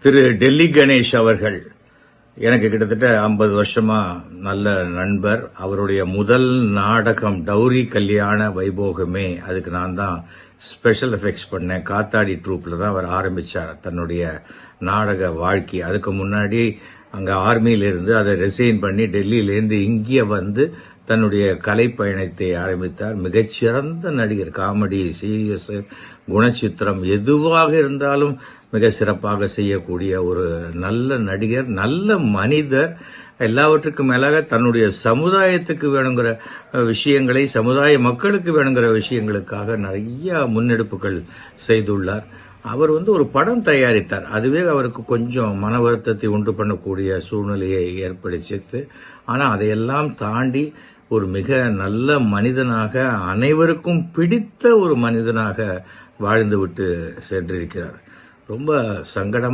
திரு டெல்லி கணேஷ் அவர்கள் எனக்கு கிட்டத்தட்ட ஐம்பது வருஷமா நல்ல நண்பர். அவருடைய முதல் நாடகம் டௌரி கல்யாண வைபோகமே அதுக்கு நான் தான் ஸ்பெஷல் எஃபெக்ட்ஸ் பண்ணேன். காத்தாடி ட்ரூப்பில் தான் அவர் ஆரம்பிச்சார் தன்னுடைய நாடக வாழ்க்கை. அதுக்கு முன்னாடி அங்கே ஆர்மியிலிருந்து அதை ரிசைன் பண்ணி டெல்லியிலேருந்து இங்கே வந்து தன்னுடைய கலை பயணத்தை ஆரம்பித்தார். மிகச்சிறந்த நடிகர் காமெடி சீரியஸ் குணச்சித்திரம் எதுவாக இருந்தாலும் மிக சிறப்பாக செய்யக்கூடிய ஒரு நல்ல நடிகர் நல்ல மனிதர் எல்லாவற்றுக்கும் மேலாக தன்னுடைய சமுதாயத்துக்கு வேணுங்கிற விஷயங்களை சமுதாய மக்களுக்கு வேணுங்கிற விஷயங்களுக்காக நிறைய முன்னெடுப்புகள் செய்துள்ளார். அவர் வந்து ஒரு படம் தயாரித்தார். அதுவே அவருக்கு கொஞ்சம் மன வருத்தத்தை உண்டு பண்ணக்கூடிய சூழ்நிலையை ஏற்படுத்தித்து ஆனால் அதையெல்லாம் தாண்டி ஒரு மிக நல்ல மனிதனாக அனைவருக்கும் பிடித்த ஒரு மனிதனாக வாழ்ந்துவிட்டு சென்றிருக்கிறார். ரொம்ப சங்கடமா